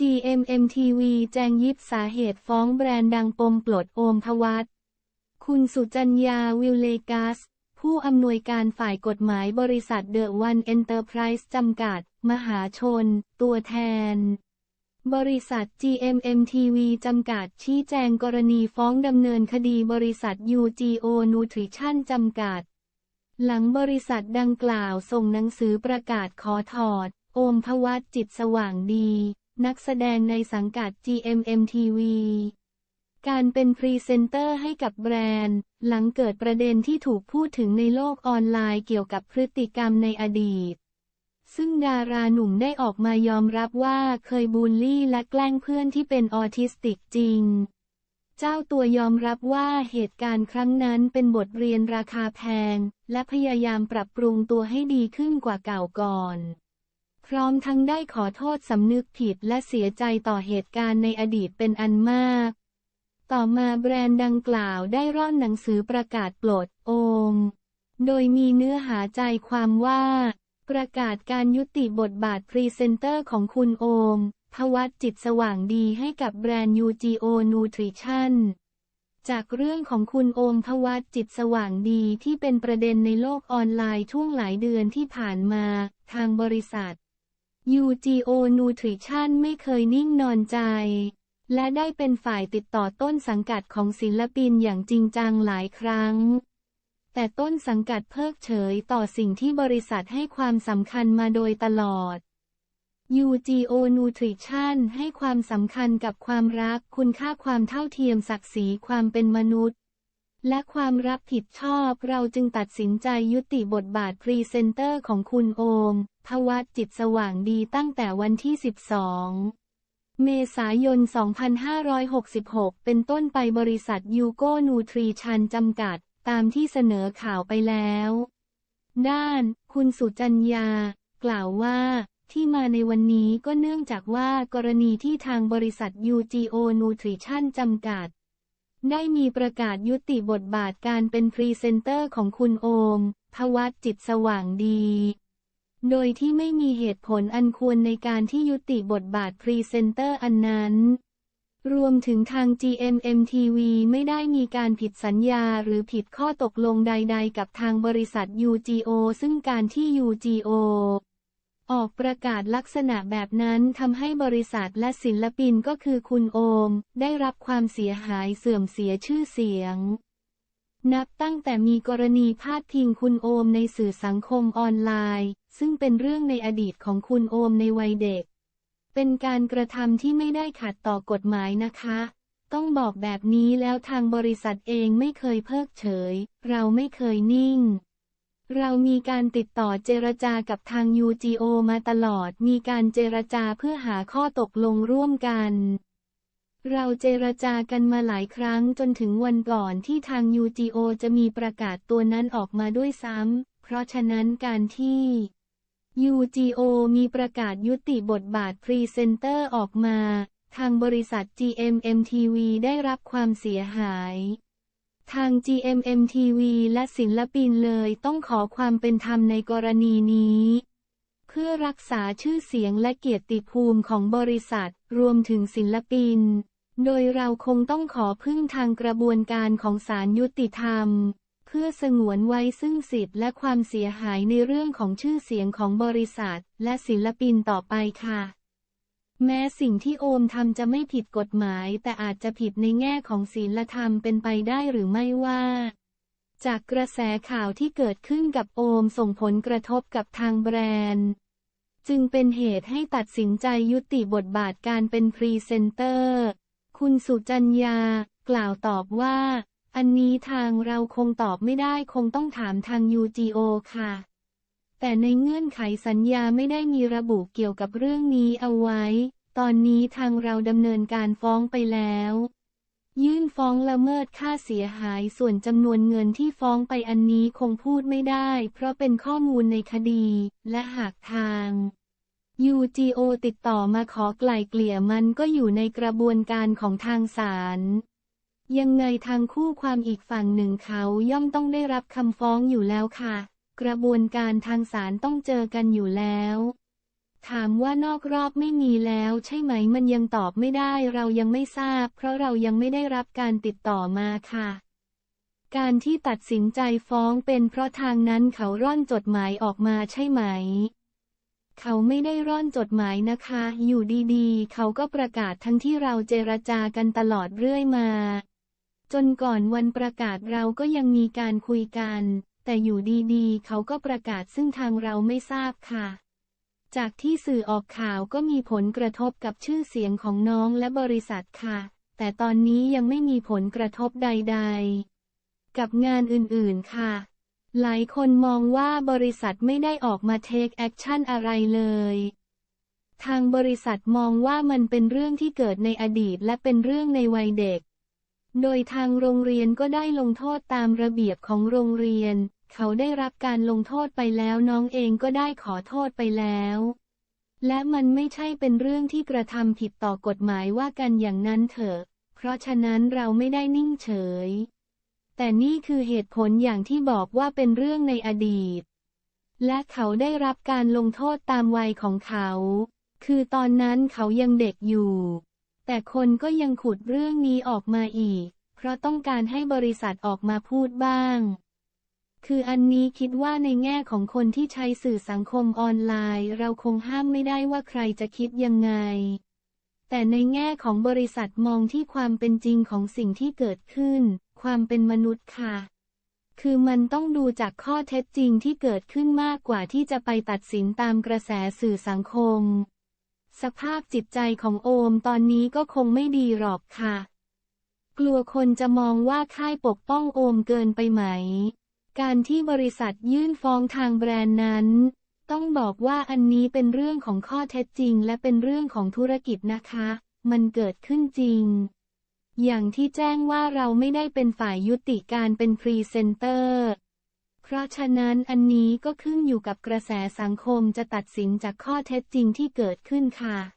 GMMTV แจงยิบสาเหตุฟ้องแบรนด์ดังปมปลดโอมทวัฒน์คุณสุจัญญาวิลเลกัส ผู้อำนวยการฝ่ายกฎหมายบริษัทเดอะวันเอ็นเตอร์ไพรส์จำกัด มหาชน ตัวแทน บริษัท GMMTV จำกัดชี้แจงกรณีฟ้องดำเนินคดีบริษัท UGO Nutrition จำกัด หลังบริษัทดังกล่าวส่งหนังสือประกาศขอถอด โอมพวัตจิตสว่างดี นักแสดงในสังกัด GMMTV การเป็นพรีเซนเตอร์ให้กับแบรนด์ หลังเกิดประเด็นที่ถูกพูดถึงในโลกออนไลน์เกี่ยวกับพฤติกรรมในอดีต ซึ่งดาราหนุ่มได้ออกมายอมรับว่าเคยบูลลี่และแกล้งเพื่อนที่เป็นออทิสติกจริง เจ้าตัวยอมรับว่าเหตุการณ์ครั้งนั้นเป็นบทเรียนราคาแพง และพยายามปรับปรุงตัวให้ดีขึ้นกว่าเก่าก่อน พร้อมทั้งได้ขอโทษสำนึกผิดและเสียใจต่อเหตุการณ์ในอดีตเป็นอันมาก ต่อมาแบรนด์ดังกล่าวได้ร่อนหนังสือประกาศปลดโอม โดยมีเนื้อหาใจความว่า ประกาศการยุติบทบาทพรีเซนเตอร์ของคุณโอมพวัตจิตสว่างดีให้กับแบรนด์ UGO Nutrition จากเรื่องของคุณโอมพวัตจิตสว่างดีที่เป็นประเด็นในโลกออนไลน์ช่วงหลายเดือนที่ผ่านมา ทางบริษัท UGO Nutrition ไม่เคยนิ่งนอนใจ และได้เป็นฝ่ายติดต่อต้นสังกัดของศิลปินอย่างจริงจังหลายครั้ง แต่ต้นสังกัดเพิกเฉยต่อสิ่งที่บริษัทให้ความสำคัญมาโดยตลอด UGO Nutrition ให้ความสำคัญกับความรักคุณค่าความเท่าเทียมศักดิ์ศรีความเป็นมนุษย์และความรับผิดชอบเราจึงตัดสินใจยุติบทบาทพรีเซนเตอร์ของคุณโอม พวัตจิตสว่างดีตั้งแต่วันที่ 12 เมษายน 2566 เป็นต้นไปบริษัทยูโกนูทรีชันจำกัด ตามที่เสนอข่าวไปแล้ว ด้าน คุณสุจัญญา กล่าวว่าที่มาในวันนี้ก็เนื่องจากว่ากรณีที่ทางบริษัท UGO Nutrition จำกัด ได้มีประกาศยุติบทบาทการเป็นพรีเซนเตอร์ของคุณโอมพวัตจิตสว่างดี โดยที่ไม่มีเหตุผลอันควรในการที่ยุติบทบาทพรีเซนเตอร์อันนั้น รวมถึงทาง GMMTV ไม่ได้มีการผิดสัญญาหรือผิดข้อตกลงใด ๆ กับทางบริษัท UGO ซึ่งการที่ UGO ออกประกาศลักษณะแบบนั้นทำให้บริษัทและศิลปินก็คือคุณโอม ได้รับความเสียหายเสื่อมเสียชื่อเสียง นับตั้งแต่มีกรณีพาดพิงคุณโอมในสื่อสังคมออนไลน์ ซึ่งเป็นเรื่องในอดีตของคุณโอมในวัยเด็ก เป็นการกระทำที่ไม่ได้ขัดต่อกฎหมายนะคะ ต้องบอกแบบนี้แล้วทางบริษัทเองไม่เคยเพิกเฉย เราไม่เคยนิ่ง เรามีการติดต่อเจรจากับทาง UGO มาตลอด มีการเจรจาเพื่อหาข้อตกลงร่วมกันเราเจรจากันมาหลายครั้งจนถึงวันก่อนที่ทาง UGO จะมีประกาศตัวนั้นออกมาด้วยซ้ำ เพราะฉะนั้นการที่ UGO มีประกาศยุติบทบาทพรีเซนเตอร์ออกมา ทางบริษัท GMMTV ได้รับความเสียหาย ทาง GMMTV และศิลปินเลยต้องขอความเป็นธรรมในกรณีนี้ เพื่อรักษาชื่อเสียงและเกียรติภูมิของบริษัท รวมถึงศิลปิน โดยเราคงต้องขอพึ่งทางกระบวนการของศาลยุติธรรม พื่อสงวนไว้ซึ่งสิทธิ์และความเสียหายในเรื่องของชื่อเสียงของบริษัท และศิลปินต่อไปค่ะ แม้สิ่งที่โอมทำจะไม่ผิดกฎหมาย แต่อาจจะผิดในแง่ของศีลธรรมเป็นไปได้หรือไม่ว่า จากกระแสข่าวที่เกิดขึ้นกับโอมส่งผลกระทบกับทางแบรนด์ จึงเป็นเหตุให้ตัดสินใจยุติบทบาทการเป็นพรีเซนเตอร์ คุณสุจัญญากล่าวตอบว่า อันนี้ทางเราคงตอบไม่ได้คงต้องถามทาง UGO ค่ะ แต่ในเงื่อนไขสัญญาไม่ได้มีระบุเกี่ยวกับเรื่องนี้เอาไว้ ตอนนี้ทางเราดำเนินการฟ้องไปแล้ว ยื่นฟ้องละเมิดค่าเสียหายส่วนจำนวนเงินที่ฟ้องไปอันนี้คงพูดไม่ได้ เพราะเป็นข้อมูลในคดี และหากทาง UGO ติดต่อมาขอไกล่เกลี่ยมันก็อยู่ในกระบวนการของทางศาล ยังไงทางคู่ความอีกฝั่งหนึ่งเขาย่อมต้องได้รับคำฟ้องอยู่แล้วค่ะ กระบวนการทางศาลต้องเจอกันอยู่แล้ว ถามว่านอกรอบไม่มีแล้วใช่ไหมมันยังตอบไม่ได้เรายังไม่ทราบ เพราะเรายังไม่ได้รับการติดต่อมาค่ะการที่ตัดสินใจฟ้องเป็นเพราะทางนั้นเขาร่อนจดหมายออกมาใช่ไหม เขาไม่ได้ร่อนจดหมายนะคะ อยู่ดีๆ เขาก็ประกาศทั้งที่เราเจรจากันตลอดเรื่อยมา จนก่อนวันประกาศเราก็ยังมีการคุยกัน แต่อยู่ดีๆ เขาก็ประกาศซึ่งทางเราไม่ทราบค่ะ จากที่สื่อออกข่าวก็มีผลกระทบกับชื่อเสียงของน้องและบริษัทค่ะ แต่ตอนนี้ยังไม่มีผลกระทบใด ๆ กับงานอื่นๆค่ะ หลายคนมองว่าบริษัทไม่ได้ออกมาเทคแอคชั่นอะไรเลยทางบริษัทมองว่ามันเป็นเรื่องที่เกิดในอดีตและเป็นเรื่องในวัยเด็ก โดยทางโรงเรียนก็ได้ลงโทษตามระเบียบของโรงเรียน เขาได้รับการลงโทษไปแล้วน้องเองก็ได้ขอโทษไปแล้ว และมันไม่ใช่เป็นเรื่องที่กระทำผิดต่อกฎหมายว่ากันอย่างนั้นเถอะ เพราะฉะนั้นเราไม่ได้นิ่งเฉย แต่นี่คือเหตุผลอย่างที่บอกว่าเป็นเรื่องในอดีต และเขาได้รับการลงโทษตามวัยของเขา คือตอนนั้นเขายังเด็กอยู่ แต่คนก็ยังขุดเรื่องนี้ออกมาอีก เพราะต้องการให้บริษัทออกมาพูดบ้าง คืออันนี้คิดว่าในแง่ของคนที่ใช้สื่อสังคมออนไลน์ เราคงห้ามไม่ได้ว่าใครจะคิดยังไง แต่ในแง่ของบริษัทมองที่ความเป็นจริงของสิ่งที่เกิดขึ้น ความเป็นมนุษย์ค่ะคือมันต้องดูจากข้อเท็จจริงที่เกิดขึ้นมากกว่าที่จะไปตัดสินตามกระแสสื่อสังคม สภาพจิตใจของโอมตอนนี้ก็คงไม่ดีหรอกค่ะ กลัวคนจะมองว่าค่ายปกป้องโอมเกินไปไหม การที่บริษัทยื่นฟ้องทางแบรนด์นั้น ต้องบอกว่าอันนี้เป็นเรื่องของข้อเท็จจริง และเป็นเรื่องของธุรกิจนะคะ มันเกิดขึ้นจริง อย่างที่แจ้งว่าเราไม่ได้เป็นฝ่ายยุติการเป็นพรีเซนเตอร์ เพราะฉะนั้นอันนี้ก็ขึ้นอยู่กับกระแสสังคมจะตัดสินจากข้อเท็จจริงที่เกิดขึ้นค่ะ